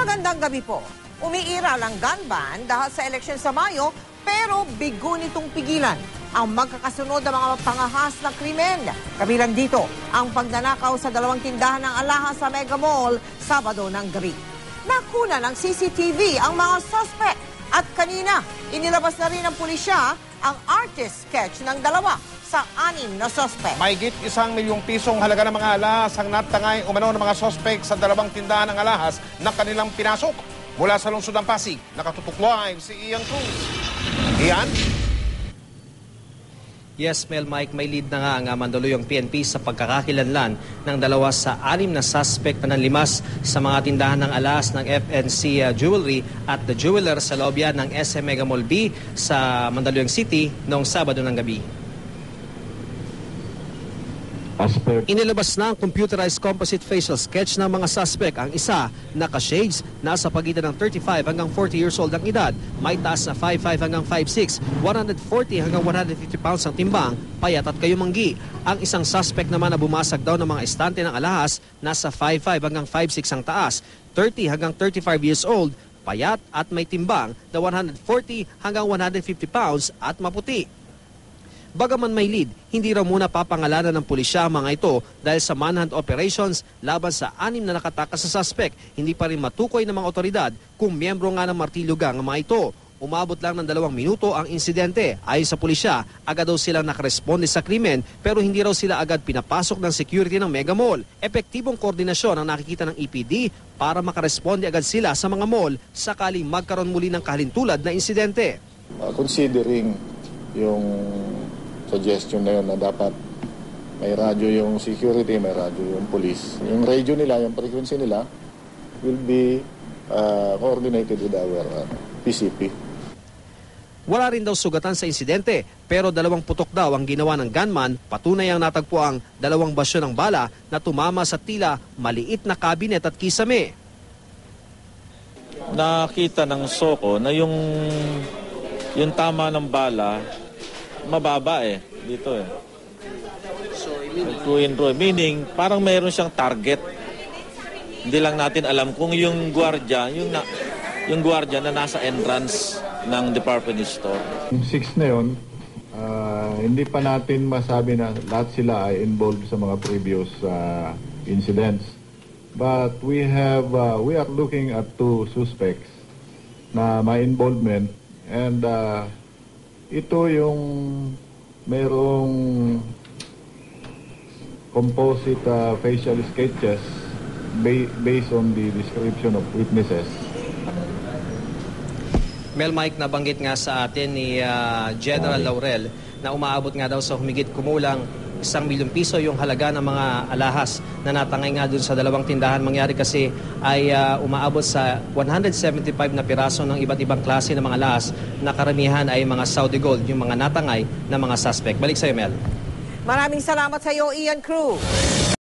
Magandang gabi po. Umiiral ang gun ban dahil sa eleksyon sa Mayo, pero bigo nitong pigilan ang magkakasunod na mga pangahas na krimen. Kabilang dito ang pagnanakaw sa dalawang tindahan ng alahas sa Mega Mall Sabado ng gabi. Nakuna ng CCTV ang mga suspect at kanina inilabas na rin ng pulisya ang artist sketch ng dalawa sa anim na suspect. Mahigit isang milyong pisong halaga ng mga alahas ang natangay umano ng mga sospek sa dalawang tindahan ng alahas na kanilang pinasok. Mula sa lungsod ng Pasig, nakatutok live si Ian Cruz. Ian? Yes, Mel Mike, may lead na nga ang Mandaluyong PNP sa pagkakakilanlan ng dalawa sa anim na suspect na nanlimas sa mga tindahan ng alas ng FNC uh, Jewelry at The Jeweler sa loob yan ng SM Mega Mall B sa Mandaluyong City noong Sabado ng gabi. Inilabas na ang computerized composite facial sketch ng mga suspect. Ang isa, naka-shades, nasa pagitan ng 35 hanggang 40 years old ang edad. May taas na 5'5 hanggang 5'6, 140 hanggang 150 pounds ang timbang, payat at kayumanggi. Ang isang suspect naman na bumasag daw ng mga estante ng alahas, nasa 5'5 hanggang 5'6 ang taas, 30 hanggang 35 years old, payat at may timbang na 140 hanggang 150 pounds at maputi. Bagaman may lead, hindi raw muna papangalanan ng pulisya ang mga ito dahil sa manhunt operations laban sa anim na nakatakas sa suspect. Hindi pa rin matukoy ng mga otoridad kung miyembro nga ng martilyo gang ang mga ito. Umabot lang ng dalawang minuto ang insidente. Ayon sa pulisya, agad daw silang nakaresponde sa krimen pero hindi raw sila agad pinapasok ng security ng Mega Mall. Epektibong koordinasyon ang nakikita ng EPD para makaresponde agad sila sa mga mall sakaling magkaroon muli ng kalintulad na insidente. uh, considering yung suggestion na yun na dapat may radyo yung security, may radyo yung police. Yung radio nila, yung frequency nila will be uh, coordinated with our uh, PCP. Wala rin daw sugatan sa insidente pero dalawang putok daw ang ginawa ng gunman patunay ang natagpo ang dalawang basyo ng bala na tumama sa tila maliit na kabinet at kisame. nakita ng Soko na yung yung tama ng bala mababa eh dito eh. So, meaning parang mayroon siyang target. Hindi lang natin alam kung yung gwardiya, yung na, yung gwardiya na nasa entrance ng department store. yung six na yun, ah, hindi pa natin masabi na lahat sila ay involved sa mga previous ah, incidents. But we have, ah, we are looking at two suspects na may involvement and ah, ito yung merong composite ah, facial sketches ba- based on the description of witnesses. Mel Mike nabanggit nga sa atin ni ah, General Laurel na umaabot nga daw sa humigit kumulang isang milyong piso yung halaga ng mga alahas na natangay nga dun sa dalawang tindahan. Mangyari kasi ay ah, umaabot sa 175 na piraso ng iba't ibang klase ng mga alahas na karamihan ay mga Saudi gold, yung mga natangay na mga suspect. Balik sa'yo, Mel. Maraming salamat sa iyo, Ian Cruz.